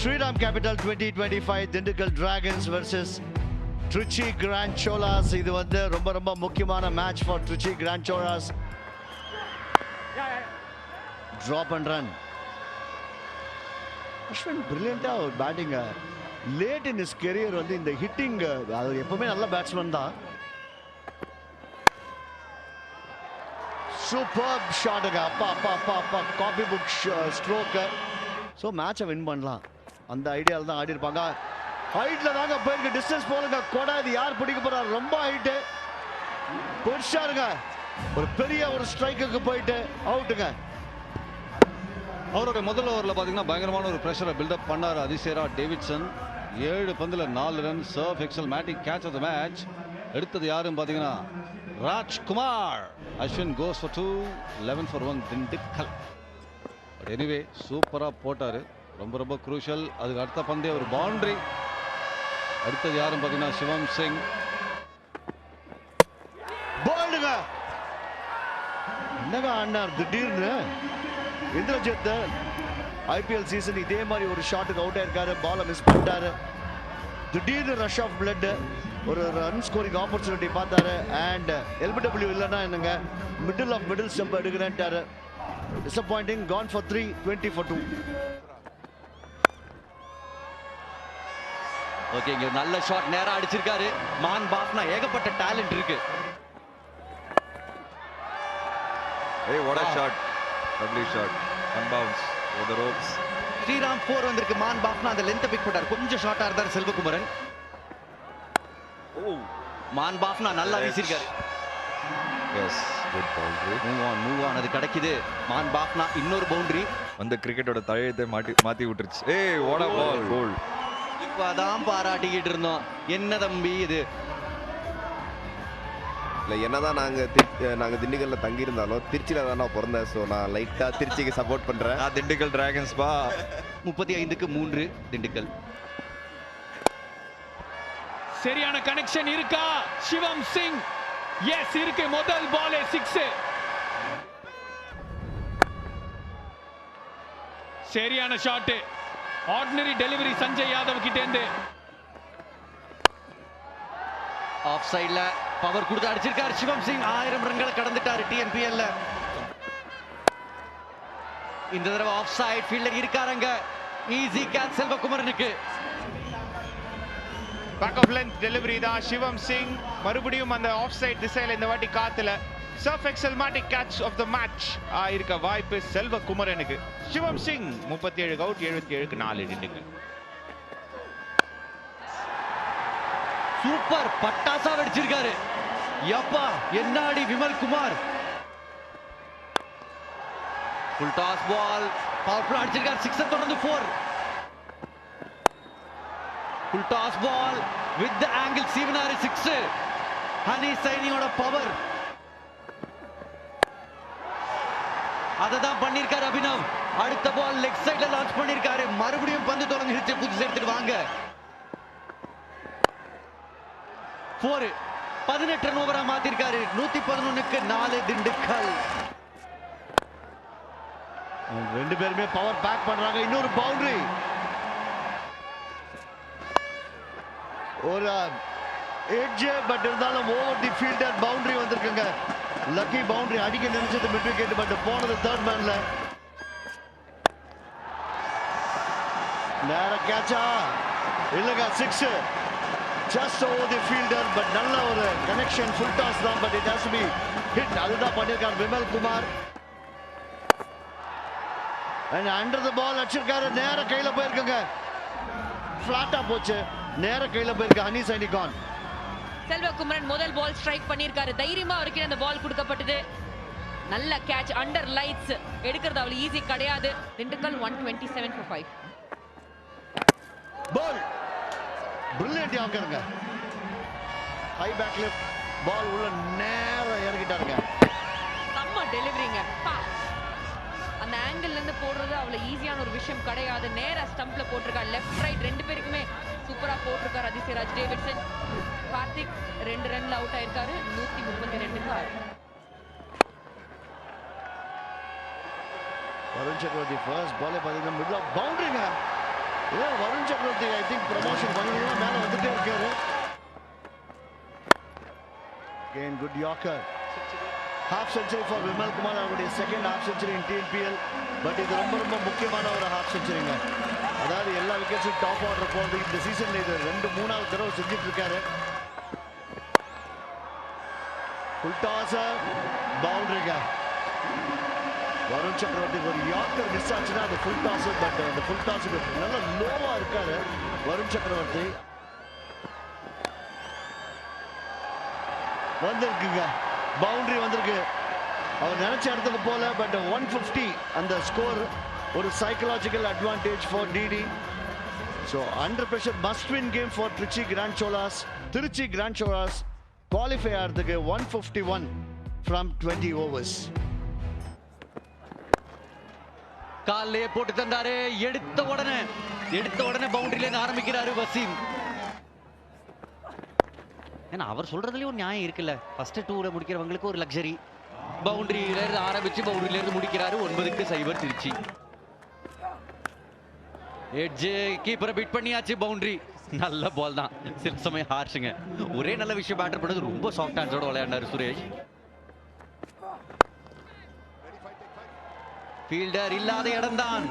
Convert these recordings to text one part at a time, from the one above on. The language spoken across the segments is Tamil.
Shriram capital twenty twenty five Dindigul dragons versus Trichy grand Cholas இது வந்து ரொம்ப ரொம்ப முக்கியமான match for Trichy grand Cholas drop and run Ashwin பிரில்லியண்ட்டாக ஒரு பேட்டிங்க லேட் இன் இஸ் கெரியர் வந்து இந்த ஹிட்டிங் அது எப்பவுமே நல்ல பேட்ஸ்மேன் தான். சூப்பர் ஷாட்டுங்க அப்பா அப்பா அப்பா அப்பா. காபி புக் ஸ்ட்ரோக்கு ஸோ மேட்சை வின் பண்ணலாம். அந்த ஐடியாவில் தான் ஆடி இருப்பாங்க. ஹைட்டில் தாங்க போயிருக்கு. டிஸ்டன்ஸ் போலுங்க கொடை இது யார் பிடிக்க போறாரு ரொம்ப ஹைட்டு பெருசாருங்க ஒரு பெரிய ஒரு ஸ்ட்ரைக்குக்கு போயிட்டு அவுட்டுங்க அவருடைய முதல் ஓவரில் பார்த்தீங்கன்னா பயங்கரமான ஒரு ப்ரெஷரை பில்டப் பண்ணார் அதிசேரா டேவிட்சன். ஏழு பந்தில் நாலு run Surf Excel Matic catch of the match எடுத்தது யாருன்னு பார்த்தீங்கன்னா Rajkumar. Ashwin goes for two eleven for one Dindigul. But anyway சூப்பராக போட்டார். ரொம்ப ரொம்ப குரூஷியல் அதுக்கு அடுத்த பந்தய ஒரு பவுண்டரி அடுத்தது யாருன்னு பார்த்தீங்கன்னா சிவம் சிங். போல்டுங்க என்னங்க ஆடினார்? திடீர்னு இந்திரஜித் ஐபிஎல் சீசன் இதே மாதிரி ஒரு ஷாட்டுக்கு அவுட் ஆயிருக்காரு. பாலை மிஸ் பண்ணிட்டாரு. திடீர்னு ரஷ் ஆஃப் பிளட் ஒரு ரன் ஸ்கோரிங் ஆப்பர்ச்சுனிட்டி பார்த்தாரு. அண்ட் எல்பிடபிள்யூ இல்லைன்னா என்னங்க? Middle off middle stump எடுக்கிறேன்ட்டாரு. Disappointing gone for three twenty four two okay இங்க நல்ல ஷாட் நேரா அடிச்சிருக்காரு. மான் பாப்னா ஏகப்பட்ட டேலண்ட் இருக்கு. shot. Lovely shot. One bounce over the ropes. Sriram போர் வந்திருக்கு. மான் பாப்னா அந்த லென்த் பிக் போட்டார் கொஞ்சம் ஷார்ட்டா இருந்தார் செல்வகுமரன். Oh. மான் பாப்னா நல்லா வீசிருக்காரு. Yes, good boundary. Move on move on அது கிடைக்குது. மான் பாப்னா இன்னொரு பவுண்டரி அந்த கிரிக்கெட்டோட தலையத்தை மாட்டி மாத்தி விட்டுருச்சு. ஏய் வாட் அ பால் கோல் இப்பதான் பாராட்டிக்கிட்டு இருந்தோம். என்ன தம்பி இது? இல்லை என்னதான் நாங்கள் நாங்கள் திண்டுக்கல்ல தங்கியிருந்தாலும் திருச்சியில் தான் பிறந்தேன். ஸோ நான் லைட்டாக திருச்சிக்கு சப்போர்ட் பண்ணுறேன் திண்டுக்கல் டிராகன்ஸ் பா. முப்பத்தி ஐந்துக்கு மூன்று திண்டுக்கல். சரியான கனெக்ஷன் இருக்கா? சிவம் சிங். எஸ் இருக்கு. முதல் பாலே சிக்ஸ் சரியான shot ordinary delivery Sanjay Yadav கிட்ட இருந்து ஆஃப் சைடுல பவர் கொடுத்து அடிச்சிருக்காரு சிவம் சிங். ஆயிரம் ரன்களை கடந்துட்டாரு டிஎன்பிஎல்ல இந்த தடவை ஆஃப் சைடு ஃபீல்டர் இருக்காருங்க ஈஸி கேட்ச் செல்வகுமரனுக்கு. பேக் ஆஃப் லென்த் டெலிவரி தான் சிவம் சிங். மறுபடியும் அந்த ஆஃப் சைட் திசையில இந்த வாட்டி காத்துல. Surf Excel catch of the match இருக்க வாய்ப்பு செல்வ குமரனுக்கு சிவம் சிங் முப்பத்தி ஏழு அவுட் எழுபத்தி ஏழுக்கு நாலு ரெண்டுக்கு சூப்பர். பட்டாசா வெடிச்சிருக்காரு. யப்பா என்னாடி Vimal Kumar? Full toss ball power அடிச்சிருக்காரு. சிக்ஸர் தொடர்ந்து four full toss ball with the angle சீவனாரி six honey சைனியோட பவர் அதை தான் அபினவ். அடுத்த பால் லெக் சைட்ல லான்ச் பண்ணிருக்காரு. மறுபடியும் பந்து தொடர்ந்து புதுசு எடுத்துட்டு வாங்க. போர் பதினெட்டு ரன் ஓவரா மாத்திருக்காரு. நூத்தி பதினொன்னுக்கு நாலு திண்டுக்கல். ரெண்டு பேருமே பவர் பேக் பண்றாங்க. இன்னொரு பவுண்டரி ஒரு எட்ஜ் பட் இருந்தாலும் ஓவர் தி ஃபீல்டர் பவுண்டரி வந்திருக்குங்க. லக்கி பவுண்டரி அடிக்க நினைச்சது மிட் விக்கெட் பட் போனது தேர்ட் மேன்ல நேர கேட்சா இல்லங்க six just over the fielder but நல்ல ஒரு கனெக்ஷன் ஃபுல் டாஸ் தான் but it has be hit அதுதான் பண்ணியிருக்கார் Vimal Kumar and under the ball அடிச்சிருக்காரு. நேர கையில போயிருக்குங்க. ஃபிளாட்டா போச்சு. நேர கையில போயிருக்கு. ஹனி சைனிகான் செல்வகுமரன் முதல் பால் ஸ்ட்ரைக் பண்ணியிருக்காரு. தைரியமா அவருக்கு அந்த பால் கொடுக்கப்பட்டது. நல்ல கேட்ச் அண்டர் லைட்ஸ் எடுக்கிறது அவ்வளவு ஈஸி கிடையாது. Dindigul one twenty seven for five ball brilliant யாக்கருங்க high back lift ball உள்ள நேரம் இறங்கிட்டாருங்க. செம்ம டெலிவரிங்க பா. அந்த ஆங்கிள் இருந்து போடுறது அவ்வளவு ஈஸியான ஒரு விஷயம் கிடையாது. நேரா ஸ்டம்ப்ல போட்டிருக்காரு லெஃப்ட் ரைட் ரெண்டு பேருக்குமே சூப்பரா போட்டிருக்காரு அதிசயராஜ் டேவிட்சன் கார்த்திக் ரெண்டு ரன்ல அவுட் ஆயிருக்காரு நூத்தி முப்பத்தி ரெண்டுக்கு ஆறு வருண் சக்கரவர்த்தி ஃபர்ஸ்ட் பாலே பார்த்தீங்கன்னா மிடில் பவுண்டரிங்க ஏதோ வருண் சக்கரவர்த்தி ஐ திங்க் ப்ரமோஷன் பண்ணி மேல வந்துட்டே இருக்காரு Again, good Yorker. Half century for Vimal Kumar அவருடைய second half century in TNPL but இது ரொம்ப ரொம்ப முக்கியமான ஒரு ஹாஃப் centuryங்க அதாவது எல்லா விக்கெட்ஸும் டாப் ஆர்டர் போகிறது இந்த சீசனில் இது ரெண்டு மூணாவது தடவை செஞ்சுட்டு இருக்காரு. ஃபுல் டாஸ் பவுண்டரிங்க வருண் சக்கரவர்த்தி ஒரு யாக்கர் மிஸ் ஆச்சுன்னா அது ஃபுல் டாஸ் பட் அந்த ஃபுல் டாஸுக்கு நல்ல லோவா இருக்காரு வருண் சக்கரவர்த்தி. வந்திருக்குங்க. பவுண்டரி வந்திருக்கு. அவர் நினைச்ச இடத்துக்கு போல பட் ஒன் ஃபிஃப்டி அந்த ஸ்கோர் ஒரு psychological advantage for DD so under pressure must win game for Trichy grand Cholas Trichy grand Cholas qualify ஆகிறதுக்கு one fifty one from twenty overs கால்லே போட்டு தந்தாரு எடுத்த உடனே எடுத்த உடனே பவுண்டரியில இருந்து ஆரம்பிக்கிறாரு வசீம். ஏன்னா அவர் சொல்றதுலயும் ஒரு நியாயம் இருக்குல்ல. ஃபர்ஸ்ட் டூல முடிக்கிறவங்களுக்கு ஒரு லக்ஸரி பவுண்டரியிலிருந்து ஆரம்பிச்சு பவுண்டரியிலிருந்து முடிக்கிறாரு. ஒன்பதுக்கு சைபர் திருச்சி. எட்ஜ் கீப்பரை பிட் பண்ணியாச்சு பவுண்டரி. நல்ல பால் தான். சில சமயம் ஹார்ஷுங்க ஒரே நல்ல விஷயம் பேட்டர் பண்ணது ரொம்ப சாஃப்ட் ஹேண்ட்ஸோட விளையாண்டாரு சுரேஷ். ஃபீல்டர் இல்லாத இடம்தான்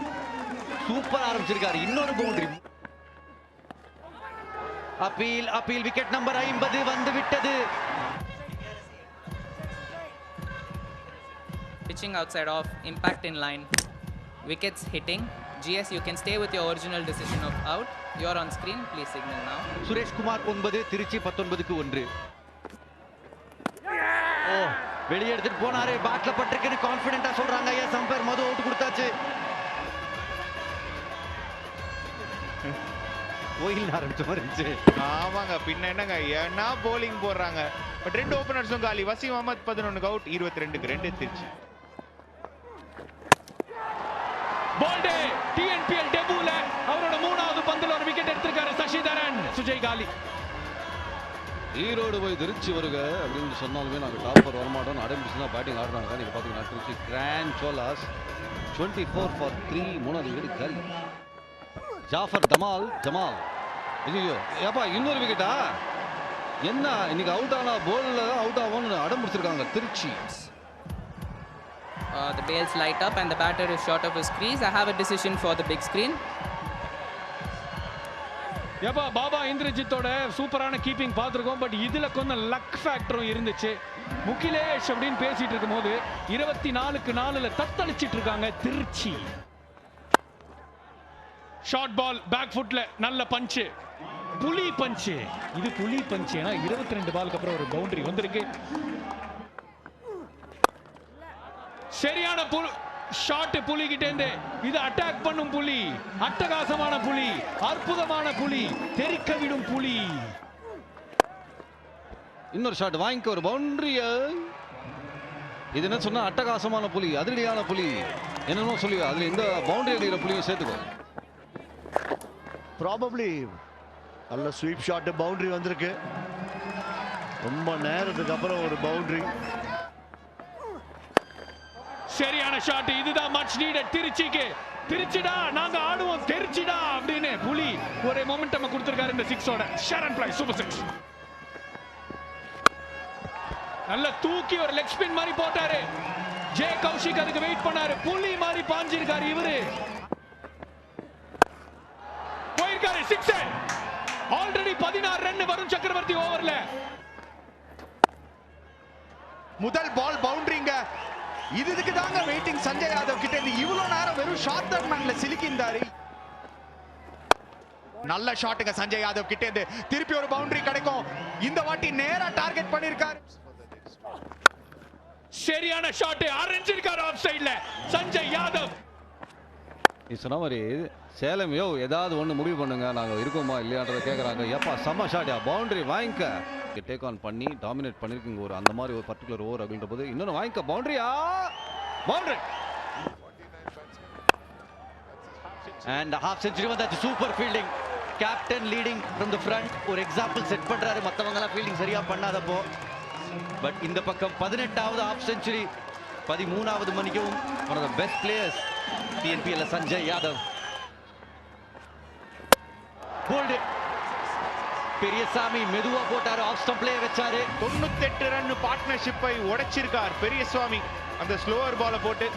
சூப்பர் ஆரம்பிச்சிருக்காரு. இன்னொரு boundary appeal appeal wicket number ஐம்பது வந்து விட்டது. Pitching outside off, impact in line, wickets hitting. GS, you can stay with your original decision of out. You're on screen, please signal now. Suresh Kumar ஒன்பது திருச்சி பத்தொன்பதுக்கு ஒன்று. ஓ வெளியே எடுத்துட்டு போனாரு. பேட்ல பட்டிருக்குன்னு கான்பிடென்ட்டா சொல்றாங்க. ஐயா சம்பேர் மது அவுட் கொடுத்தாச்சு. கோயில் ஆரம்பிச்ச மாதிரி இருந்துச்சு. ஆமாங்க பின்ன என்னங்க? ஏன்னா bowling போடுறாங்க. பட் ரெண்டு ஓபனர்ஸும் காலி. வசீம் அஹமத் பதினொன்னுக்கு அவுட் இருபத்தி ரெண்டுக்கு ரெண்டு திருச்சி. போல்டே டிஎன்பிஎல் டெபுல அவரோட மூணாவது பந்தில் ஒரு விக்கெட் எடுத்திருக்காரு சசிதரன். சுஜய் காலி. ஈரோடு போய் திருச்சி வருக அப்படின்னு சொன்னாலுமே நாங்கள் டாப்பர் வரமாட்டோம் அடம்பிச்சு தான் பேட்டிங் ஆடுறாங்க. நீங்கள் பார்த்தீங்கன்னா Trichy grand Cholas twenty four for three மூணாவது விக்கெட் காலி. ஜாஃபர் தமால் ஜமால் ஐயோ ஏப்பா இன்னொரு விக்கெட்டா என்ன இன்னைக்கு அவுட் ஆனா போலில் அவுட் ஆகும்னு அடம் பிடிச்சிருக்காங்க Trichy. Uh, the bails light up and the batter is short of his crease. I have a decision for the big screen. ஏப்பா பாபா இந்திரஜித்தோட சூப்பரான கீப்பிங் பார்த்துருக்கோம் பட் இதில் கொஞ்சம் லக் ஃபேக்டரும் இருந்துச்சு முகிலேஷ் அப்படின்னு பேசிட்டு இருக்கும்போது இருபத்தி நாலுக்கு நாலுல தத்தளிச்சிட்டு இருக்காங்க திருச்சி ஷார்ட் பால் பேக் ஃபுட்ல நல்ல பஞ்சு புலி பஞ்சு இது புலி பஞ்சு ஏன்னா இருபத்தி ரெண்டு பாலுக்கு அப்புறம் ஒரு பவுண்டரி வந்திருக்கு. சரியான புல் ஷாட் புலி கிட்டேந்து இது அட்டாக் பண்ணும் புலி. அட்டகாசமான புலி அற்புதமான புலி தெறிக்க விடும் புலி. இன்னொரு ஷாட் வாங்கிக்க ஒரு பவுண்டரிய இது என்ன சொன்னா அட்டகாசமான புலி அதிரடியான புலி. என்னமோ சொல்லி அதுல இந்த பவுண்டரி அடிக்கிற புலியும் சேர்த்துக்கோ. ப்ராபப்ளி நல்ல ஸ்வீப் ஷாட் பவுண்டரி வந்திருக்கு. ரொம்ப நேரத்துக்கு அப்புறம் ஒரு பவுண்டரி சரியான ஷாட் இதுதான் மச் நீடட் திருச்சிக்கு. திருச்சிடா நாங்க ஆடுவோம். திருச்சிடா அப்படின்னு புலி ஒரு மொமெண்டம் கொடுத்திருக்காரு இந்த சிக்ஸோட ஷரன் பிளை சூப்பர் சிக்ஸ் நல்ல தூக்கி ஒரு லெக் ஸ்பின் மாதிரி போட்டாரு. ஜே கௌஷிக் அதுக்கு வெயிட் பண்ணாரு. புலி மாதிரி பாஞ்சிருக்காரு இவரு. போயிருக்காரு சிக்ஸ் ஆல்ரெடி பதினாறு ரன் வரும் சக்கரவர்த்தி ஓவர்ல முதல் பால் பவுண்டரிங்க இதுக்கு தாங்க வெயிட்டிங் சஞ்சய் யாதவ் கிட்ட இருந்து இவ்வளவு நேரம் வெறும் ஷார்ட் மேன்ல சிலிக்கின்றாரு. நல்ல ஷாட்டுங்க சஞ்சய் யாதவ் கிட்ட இருந்து. திருப்பி ஒரு பவுண்டரி கிடைக்கும். இந்த வாட்டி நேரா டார்கெட் பண்ணிருக்காரு. சரியான ஷாட் அரைஞ்சிருக்காரு ஆஃப் சைடுல சஞ்சய் யாதவ். நீ சொன்ன மாதிரி சேலம் யோ ஏதாவது ஒன்று முடிவு பண்ணுங்க. நாங்கள் இருக்கோமா இல்லையான்றதை கேட்குறாங்க ஏப்பா செம்ம ஷாட்யா பவுண்டரி வாங்கிக்க. டேக் ஆன் பண்ணி டாமினேட் பண்ணியிருக்குங்க ஒரு அந்த மாதிரி ஒரு பர்டிகுலர் ஓவர் அப்படின்ற போது இன்னொன்று வாங்கிக்க பவுண்டரியா பவுண்டரி அண்ட் ஹாஃப் செஞ்சுரி வந்தாச்சு super fielding captain leading from the front ஒரு எக்ஸாம்பிள் செட் பண்ணுறாரு மற்றவங்கலாம் ஃபீல்டிங் சரியா பண்ணாதப்போ. பட் இந்த பக்கம் பதினெட்டாவது ஹாஃப் செஞ்சுரி பதிமூணாவது மணிக்கும் one of the best players டிஎன்பிஎல்ல Sanjay Yadav bowled Periyasamy மெதுவா போட்டாரு. ஆஃப் ஸ்டம்ப்லயே வச்சாரு. தொண்ணூத்தெட்டு ரன் பார்ட்னர்ஷிப்பை உடைச்சிருக்கார் பெரியசுவாமி அந்த ஸ்லோவர் பாலை போட்டு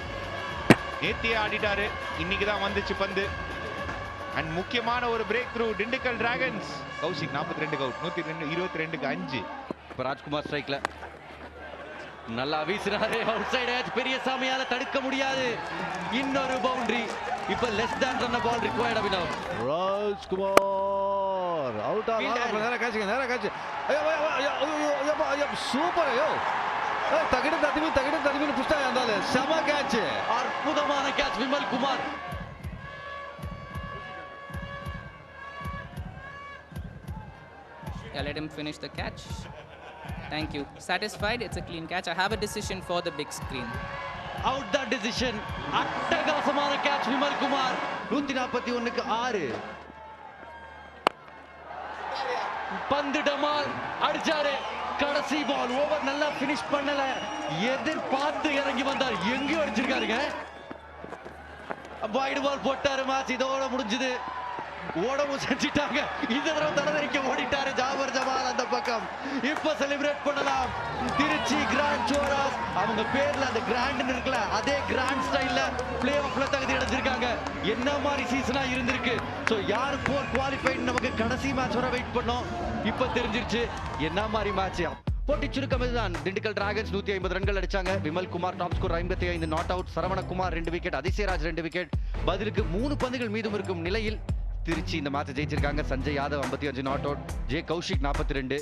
நேத்தியே ஆடிட்டாரு. இன்னைக்கு தான் வந்துச்சு பந்து. அண்ட் முக்கியமான ஒரு break through Dindigul dragons Kaushik 42 ரெண்டு கவுட் நூத்தி ரெண்டு இருபத்தி ரெண்டுக்கு அஞ்சு. இப்ப ராஜ்குமார் ஸ்ட்ரைக்ல நல்லா வீசுறாரு. அவுட் சைடு பெரியசாமியால தடுக்க முடியாது. இன்னொரு பவுண்டரி இப்ப less than run ball required Abhinav. Rajkumar! Out Fielder. நேரா காய்ச்சுங்க நேரா காய்ச்சு ஐயோ ஐயோ ஐயோ ஐயோ ஐயோ ஐயோ சூப்பர் ஐயோ ஏய், தகிட ததிமி தகிட ததிமின்னு புஷ்டா இருந்தாலே செம கேட்ச் அற்புதமான catch Vimal Kumar Yeah, let him finish the catch. Thank you. Satisfied? It's a clean catch. I have a decision for the big screen. Out the decision அட்டகாசமான கேட்ச் விமல் குமார் நூத்தி நாற்பத்தி ஒண்ணுக்கு ஆறு பந்து டமால் அடிச்சாரு. கடைசி பால் ஓவர் நல்லா பினிஷ் பண்ணல. எதிர்பார்த்து இறங்கி வந்தார். எங்கேயும் அடிச்சிருக்காருங்க. வைடு பால் போட்டாரு மேட்ச் இதோட முடிஞ்சது. ஓடவும் செஞ்சிட்டாங்க. இந்த தடவை தலைதறிக்க ஓடிட்டாரு ஜாபர் ஜமால் அந்த பக்கம். இப்ப செலிப்ரேட் பண்ணலாம். திருச்சி கிராண்ட் சோராஸ் அவங்க பேர்ல அந்த கிராண்ட் இருக்குல்ல அதே கிராண்ட் ஸ்டைல்ல பிளே ஆஃப்ல தகுதி அடைஞ்சிருக்காங்க. என்ன மாதிரி சீசனா இருந்திருக்கு? ஸோ யார் போர் குவாலிஃபைட் நமக்கு கடைசி மேட்ச் வர வெயிட் பண்ணோம். இப்ப தெரிஞ்சிருச்சு என்ன மாதிரி மேட்ச் போட்டி சுருக்கம் இதுதான். திண்டுக்கல் டிராகன்ஸ் நூத்தி ஐம்பது ரன்கள் அடிச்சாங்க. விமல் குமார் டாப் ஸ்கோர் ஐம்பத்தி ஐந்து நாட் அவுட் சரவணகுமார் ரெண்டு விக்கெட் அதிசயராஜ் ரெண்டு விக்கெட் பதிலுக்கு மூணு பந்துகள் மீதும் இருக்கும் நிலையில் திருச்சி இந்த மேட்ச் ஜெயிச்சிருக்காங்க. சஞ்சய் யாதவ் ஐம்பத்தி அஞ்சு நாட் அவுட் ஜே கௌஷிக் நாற்பத்தி ரெண்டு.